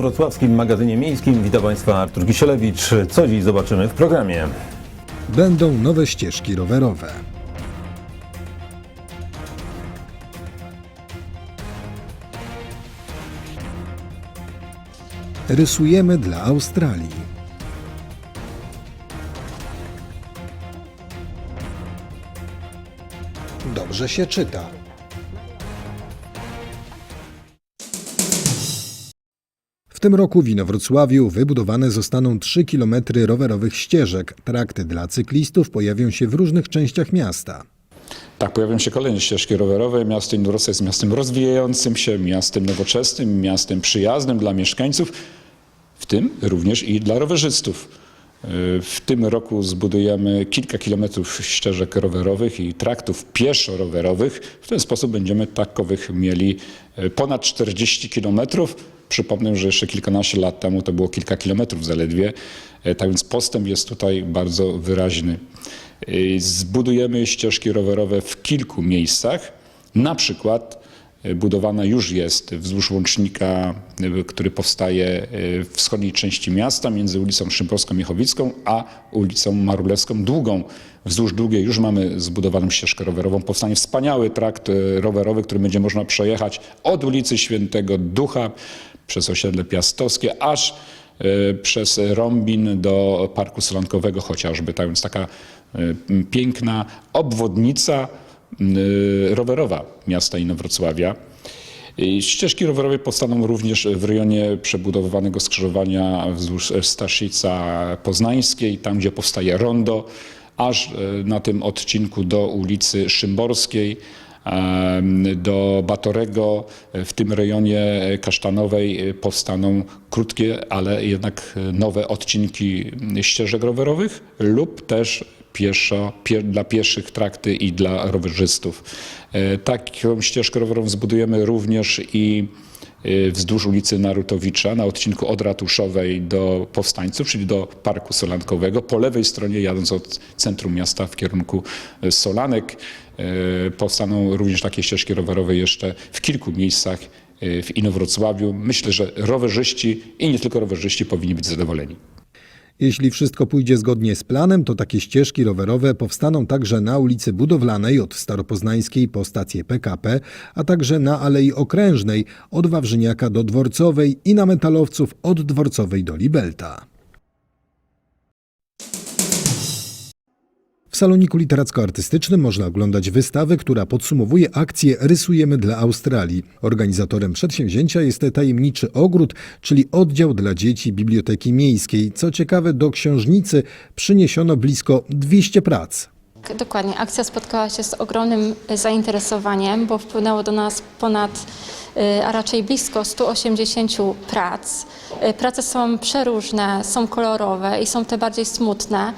inowrocławskim magazynie miejskim. Witam Państwa Artur Kisielewicz. Co dziś zobaczymy w programie? Będą nowe ścieżki rowerowe. Rysujemy dla Australii. Dobrze się czyta. W tym roku w Inowrocławiu wybudowane zostaną 3 km rowerowych ścieżek. Trakty dla cyklistów pojawią się w różnych częściach miasta. Tak, pojawią się kolejne ścieżki rowerowe. Miasto Inowrocław jest miastem rozwijającym się, miastem nowoczesnym, miastem przyjaznym dla mieszkańców, w tym również i dla rowerzystów. Yy, W tym roku zbudujemy kilka kilometrów ścieżek rowerowych i traktów pieszo-rowerowych. W ten sposób będziemy takowych mieli yy, ponad 40 kilometrów. Przypomnę, że jeszcze kilkanaście lat temu to było kilka kilometrów zaledwie, Yy, tak więc postęp jest tutaj bardzo wyraźny. Zbudujemy ścieżki rowerowe w kilku miejscach. Na przykład budowana już jest wzdłuż łącznika, yy, który powstaje yy, w wschodniej części miasta między ulicą Szympowską-Miechowicką a ulicą Marulewską Długą. Wzdłuż Długiej już mamy zbudowaną ścieżkę rowerową. Powstanie wspaniały trakt rowerowy, który będzie można przejechać od ulicy Świętego Ducha przez osiedle Piastowskie aż przez Rąbin do Parku Solankowego chociażby. Tak więc taka piękna obwodnica rowerowa miasta Inowrocławia. Ścieżki rowerowe powstaną również w rejonie przebudowywanego skrzyżowania wzdłuż Staszica Poznańskiej, tam gdzie powstaje rondo, aż y, na tym odcinku do ulicy Szymborskiej em, do Batorego. W tym rejonie Kasztanowej powstaną krótkie, ale jednak nowe odcinki ścieżek rowerowych lub też pieszo, pie, dla pieszych trakty i dla rowerzystów. E, Taką ścieżkę rowerową zbudujemy również i e, wzdłuż ulicy Narutowicza na odcinku od Ratuszowej do Powstańców, czyli do Parku Solankowego. Po lewej stronie jadąc od centrum miasta w kierunku e, Solanek powstaną również takie ścieżki rowerowe jeszcze w kilku miejscach w Inowrocławiu. Myślę, że rowerzyści i nie tylko rowerzyści powinni być zadowoleni. Jeśli wszystko pójdzie zgodnie z planem, to takie ścieżki rowerowe powstaną także na ulicy Budowlanej od Staropoznańskiej po stację PKP, a także na Alei Okrężnej od Wawrzyniaka do Dworcowej i na Metalowców od Dworcowej do Libelta. Saloniku literacko-artystycznym można oglądać wystawę, która podsumowuje akcję Rysujemy dla Australii. Organizatorem przedsięwzięcia jest tajemniczy ogród, czyli oddział dla dzieci Biblioteki Miejskiej. Co ciekawe, do książnicy przyniesiono blisko 200 prac. Dokładnie. Akcja spotkała się z ogromnym zainteresowaniem, bo wpłynęło do nas ponad, e, a raczej blisko 180 prac. E, Prace są przeróżne, są kolorowe i są te bardziej smutne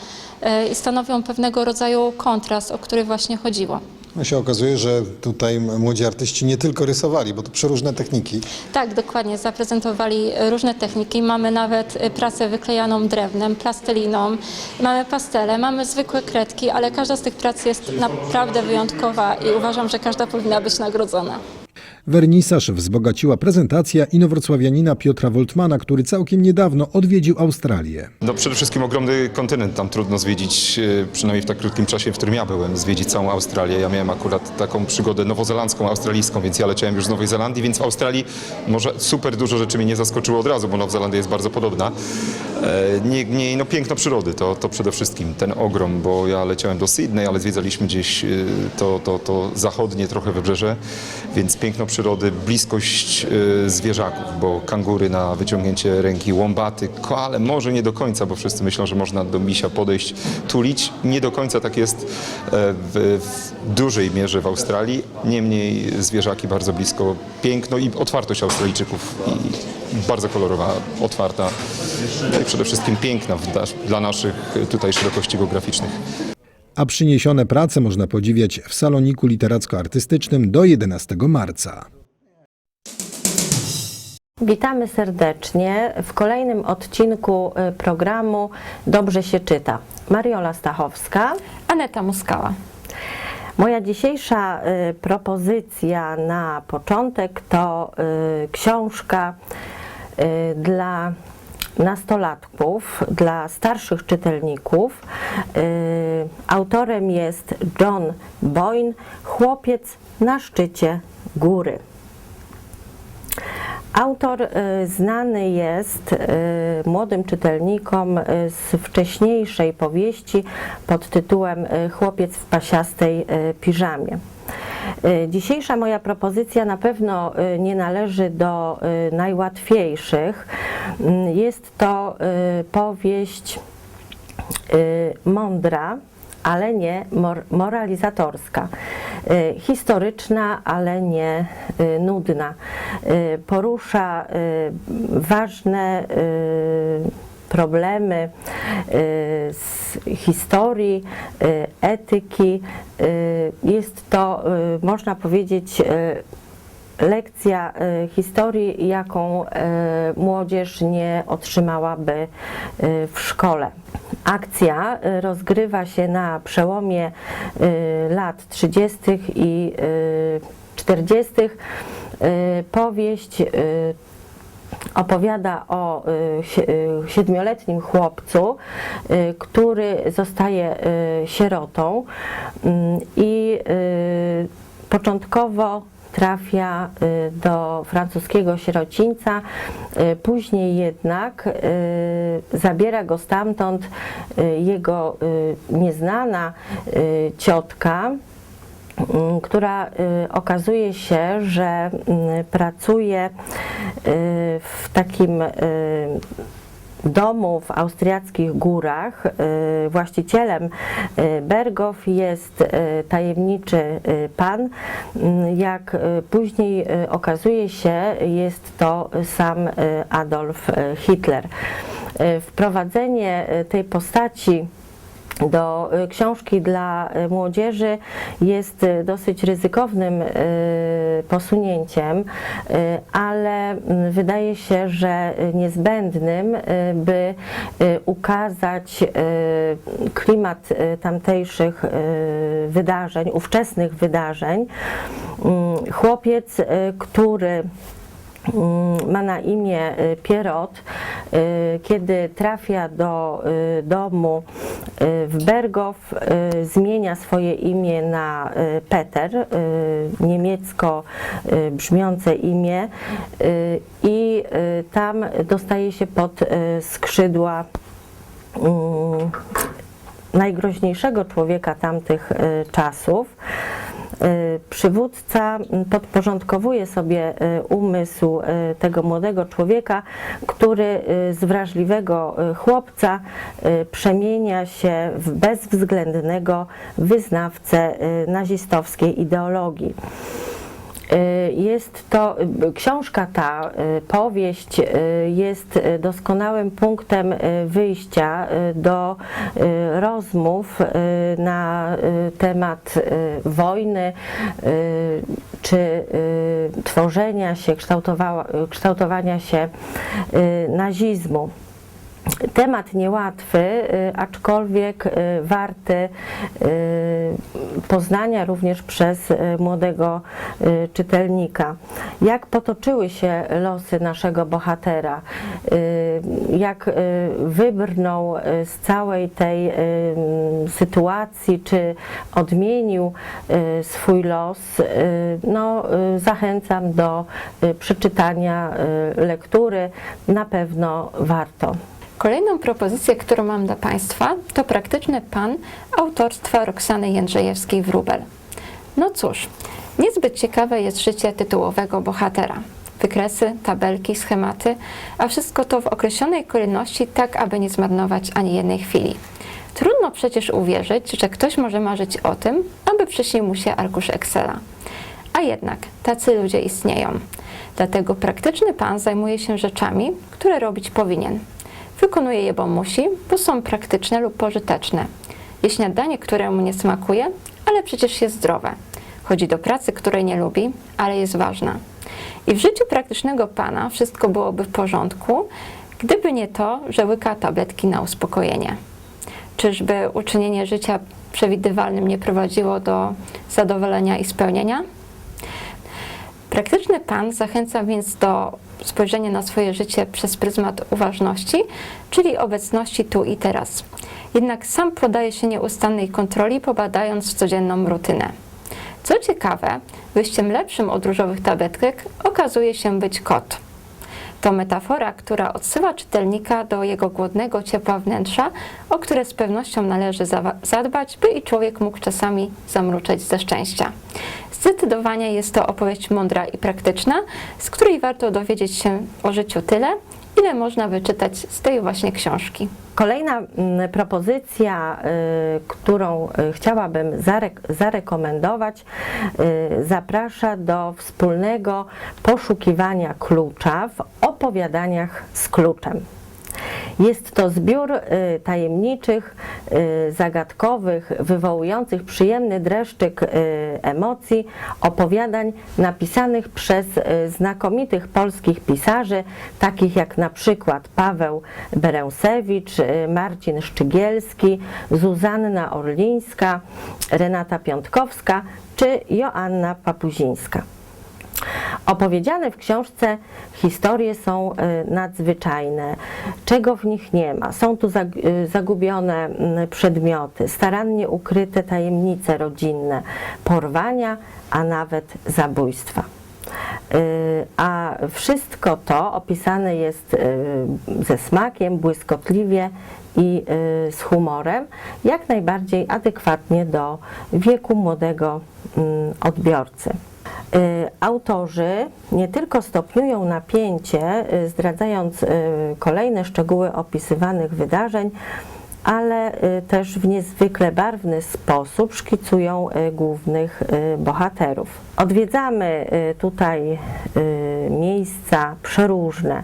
i stanowią pewnego rodzaju kontrast, o który właśnie chodziło. No się okazuje, że tutaj młodzi artyści nie tylko rysowali, bo to przeróżne techniki. Tak, dokładnie. Zaprezentowali e, różne techniki. Mamy nawet e, pracę wyklejaną drewnem, plasteliną, mamy pastele, mamy zwykłe kredki, ale każda z tych prac jest naprawdę wyjątkowa i uważam, że każda powinna być nagrodzona. Wernisaż wzbogaciła prezentacja inowrocławianina Piotra Woltmana, który całkiem niedawno odwiedził Australię. No przede wszystkim ogromny kontynent tam trudno zwiedzić, e, przynajmniej w tak krótkim czasie, w którym ja byłem, zwiedzić całą Australię. Ja miałem akurat taką przygodę nowozelandzką, australijską, więc ja leciałem już z Nowej Zelandii, więc w Australii może super dużo rzeczy mnie nie zaskoczyło od razu, bo Nowa Zelandia jest bardzo podobna. E, Nie, no piękno przyrody to, to przede wszystkim, ten ogrom, bo ja leciałem do Sydney, ale zwiedzaliśmy gdzieś e, to, to, to zachodnie trochę wybrzeże, więc piękno przyrody, bliskość e, zwierzaków, bo kangury na wyciągnięcie ręki, łombaty, koale może nie do końca, bo wszyscy myślą, że można do misia podejść, tulić. Nie do końca tak jest e, w, w dużej mierze w Australii. Niemniej zwierzaki bardzo blisko, piękno i otwartość Australijczyków i bardzo kolorowa, otwarta no i przede wszystkim piękna dla naszych tutaj szerokości geograficznych. A przyniesione prace można podziwiać w saloniku literacko-artystycznym do 11 marca. Witamy serdecznie w kolejnym odcinku y, programu Dobrze się czyta. Mariola Stachowska. Aneta Muskała. Moja dzisiejsza y, propozycja na początek to y, książka dla nastolatków, dla starszych czytelników. Y, Autorem jest John Boyne, chłopiec na szczycie góry. Autor y, znany jest y, młodym czytelnikom z wcześniejszej powieści pod tytułem Chłopiec w pasiastej piżamie. Y, Dzisiejsza moja propozycja na pewno y, nie należy do y, najłatwiejszych. Mm, Jest to powieść mądra, ale nie mor- moralizatorska. Historyczna, ale nie nudna. Porusza ważne problemy y, z historii, y, etyki. Y, Jest to, można powiedzieć, lekcja historii, jaką młodzież nie otrzymałaby w szkole. Akcja rozgrywa się na przełomie lat 30. i y, 40. Y, Powieść opowiada o y, y, siedmioletnim chłopcu, y, który zostaje sierotą mm, i początkowo trafia do francuskiego sierocińca, później jednak zabiera go stamtąd jego nieznana ciotka, która y, okazuje się, że mm, pracuje y, w takim y, domu w austriackich górach. Właścicielem Bergów jest tajemniczy pan. Mm, Jak później okazuje się, jest to sam Adolf Hitler. Wprowadzenie tej postaci do y, książki dla y, młodzieży jest y, dosyć ryzykownym posunięciem, ale mm, wydaje się, że niezbędnym, by ukazać klimat tamtejszych wydarzeń, ówczesnych wydarzeń. Mm, Chłopiec, który ma na imię y, Pierrot, y, kiedy trafia do y, domu w Bergow, zmienia swoje imię na Peter, niemiecko brzmiące imię i tam dostaje się pod skrzydła mm, najgroźniejszego człowieka tamtych czasów. Y, Przywódca mm, podporządkowuje sobie y, umysł y, tego młodego człowieka, który z wrażliwego chłopca przemienia się w bezwzględnego wyznawcę nazistowskiej ideologii. Y, Jest to y, książka ta, y, powieść jest doskonałym punktem wyjścia do rozmów na temat wojny czy tworzenia się, kształtowa- kształtowania się nazizmu. Temat niełatwy, y, aczkolwiek y, warty y, poznania również przez młodego czytelnika. Jak potoczyły się losy naszego bohatera, jak wybrnął z całej tej sytuacji, czy odmienił swój los, no, zachęcam do przeczytania lektury. Na pewno warto. Kolejną propozycję, którą mam dla Państwa, to praktyczny pan autorstwa Roxany Jędrzejewskiej-Wróbel. No cóż, niezbyt ciekawe jest życie tytułowego bohatera. Wykresy, tabelki, schematy, a wszystko to w określonej kolejności, tak aby nie zmarnować ani jednej chwili. Trudno przecież uwierzyć, że ktoś może marzyć o tym, aby przyśnił mu się arkusz Excela. A jednak tacy ludzie istnieją. Dlatego praktyczny pan zajmuje się rzeczami, które robić powinien. Wykonuje je, bo musi, bo są praktyczne lub pożyteczne. Je śniadanie, które mu nie smakuje, ale przecież jest zdrowe. Chodzi do pracy, której nie lubi, ale jest ważna. I w życiu praktycznego pana wszystko byłoby w porządku, gdyby nie to, że łyka tabletki na uspokojenie. Czyżby uczynienie życia przewidywalnym nie prowadziło do zadowolenia i spełnienia? Praktyczny Pan zachęca więc do spojrzenia na swoje życie przez pryzmat uważności, czyli obecności tu i teraz. Jednak sam podaje się nieustannej kontroli, pobadając codzienną rutynę. Co ciekawe, wyjściem lepszym od różowych tabletek okazuje się być kot. To metafora, która odsyła czytelnika do jego głodnego ciepła wnętrza, o które z pewnością należy zadbać, by i człowiek mógł czasami zamruczeć ze szczęścia. Zdecydowanie jest to opowieść mądra i praktyczna, z której warto dowiedzieć się o życiu tyle, ile można wyczytać z tej właśnie książki. Kolejna mm, propozycja, y, którą y, chciałabym zarek- zarekomendować, y, zaprasza do wspólnego poszukiwania klucza w opowiadaniach z kluczem. Jest to zbiór y, tajemniczych, y, zagadkowych, wywołujących przyjemny dreszczyk y, emocji opowiadań napisanych przez znakomitych polskich pisarzy, takich jak na przykład Paweł Beręsewicz, y, Marcin Szczygielski, Zuzanna Orlińska, Renata Piątkowska czy Joanna Papuzińska. Opowiedziane w książce historie są y, nadzwyczajne. Czego w nich nie ma? Są tu y, zagubione przedmioty, starannie ukryte tajemnice rodzinne, porwania, a nawet zabójstwa. Y, A wszystko to opisane jest ze smakiem, błyskotliwie i z humorem, jak najbardziej adekwatnie do wieku młodego odbiorcy. Y, Autorzy nie tylko stopniują napięcie, y, zdradzając y, kolejne szczegóły opisywanych wydarzeń, ale y, też w niezwykle barwny sposób szkicują y, głównych y, bohaterów. Odwiedzamy tutaj miejsca przeróżne,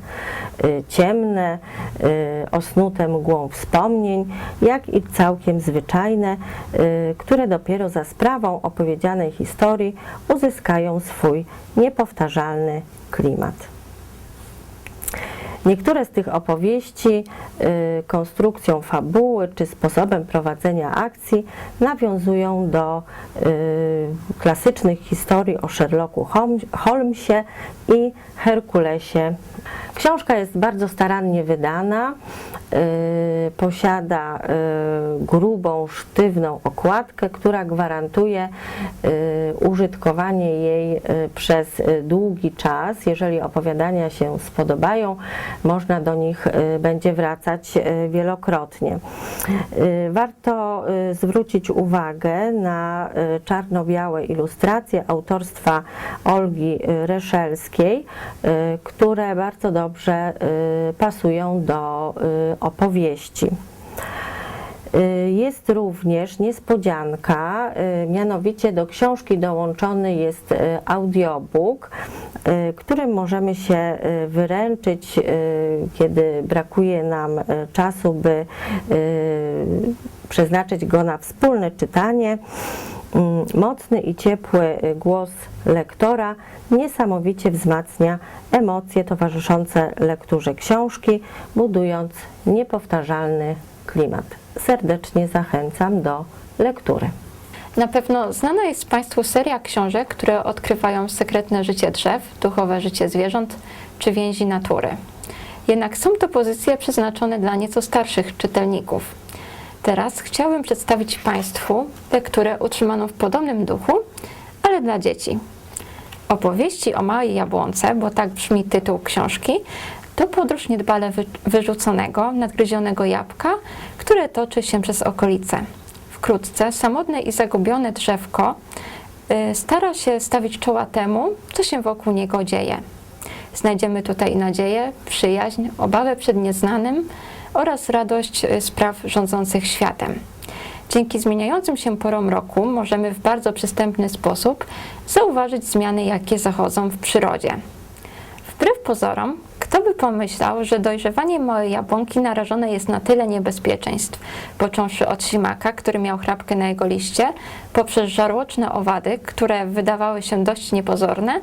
ciemne, osnute mgłą wspomnień, jak i całkiem zwyczajne, które dopiero za sprawą opowiedzianej historii uzyskają swój niepowtarzalny klimat. Niektóre z tych opowieści y, konstrukcją fabuły czy sposobem prowadzenia akcji nawiązują do y, klasycznych historii o Sherlocku Holm- Holmesie i Herkulesie. Książka jest bardzo starannie wydana, y, posiada grubą, sztywną okładkę, która gwarantuje użytkowanie jej przez długi czas. Jeżeli opowiadania się spodobają, można do nich y, będzie wracać y, wielokrotnie. Y, Warto zwrócić uwagę na czarno-białe ilustracje autorstwa Olgi Reszelskiej, które bardzo dobrze pasują do opowieści. Y, Jest również niespodzianka, y, mianowicie do książki dołączony jest y, audiobook, którym możemy się wyręczyć, kiedy brakuje nam czasu, by przeznaczyć go na wspólne czytanie. Mm, Mocny i ciepły głos lektora niesamowicie wzmacnia emocje towarzyszące lekturze książki, budując niepowtarzalny klimat. Serdecznie zachęcam do lektury. Na pewno znana jest Państwu seria książek, które odkrywają sekretne życie drzew, duchowe życie zwierząt czy więzi natury. Jednak są to pozycje przeznaczone dla nieco starszych czytelników. Teraz chciałabym przedstawić Państwu lekturę utrzymaną w podobnym duchu, ale dla dzieci. Opowieści o małej jabłonce, bo tak brzmi tytuł książki, to podróż niedbale wy- wyrzuconego, nadgryzionego jabłka, które toczy się przez okolice. Wkrótce samotne i zagubione drzewko y, stara się stawić czoła temu, co się wokół niego dzieje. Znajdziemy tutaj nadzieję, przyjaźń, obawę przed nieznanym oraz radość y, spraw rządzących światem. Dzięki zmieniającym się porom roku możemy w bardzo przystępny sposób zauważyć zmiany, jakie zachodzą w przyrodzie. Wbrew pozorom, kto by pomyślał, że dojrzewanie małej jabłonki narażone jest na tyle niebezpieczeństw, począwszy od ślimaka, który miał chrapkę na jego liście, poprzez żarłoczne owady, które wydawały się dość niepozorne,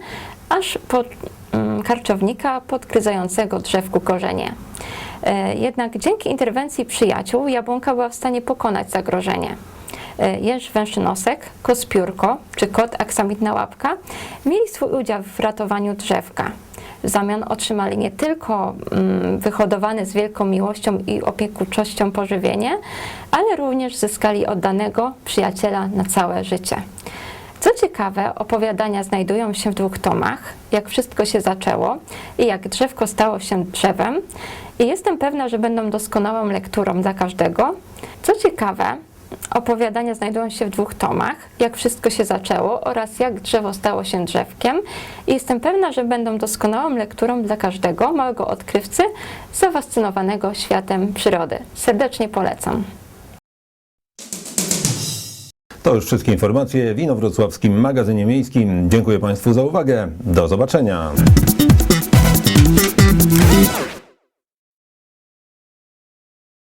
aż po mm, karczownika podgryzającego drzewku korzenie. E, Jednak dzięki interwencji przyjaciół jabłonka była w stanie pokonać zagrożenie. e, jeż węszynosek, kospiórko czy kot aksamitna łapka mieli swój udział w ratowaniu drzewka. W zamian otrzymali nie tylko mm, wyhodowane z wielką miłością i opiekuńczością pożywienie, ale również zyskali oddanego przyjaciela na całe życie. Co ciekawe, opowiadania znajdują się w dwóch tomach, jak wszystko się zaczęło i jak drzewko stało się drzewem. I jestem pewna, że będą doskonałą lekturą dla każdego. Co ciekawe, opowiadania znajdują się w dwóch tomach, jak wszystko się zaczęło oraz jak drzewo stało się drzewkiem. I jestem pewna, że będą doskonałą lekturą dla każdego małego odkrywcy zafascynowanego światem przyrody. Serdecznie polecam. To już wszystkie informacje w Inowrocławskim Magazynie Miejskim. Dziękuję Państwu za uwagę. Do zobaczenia.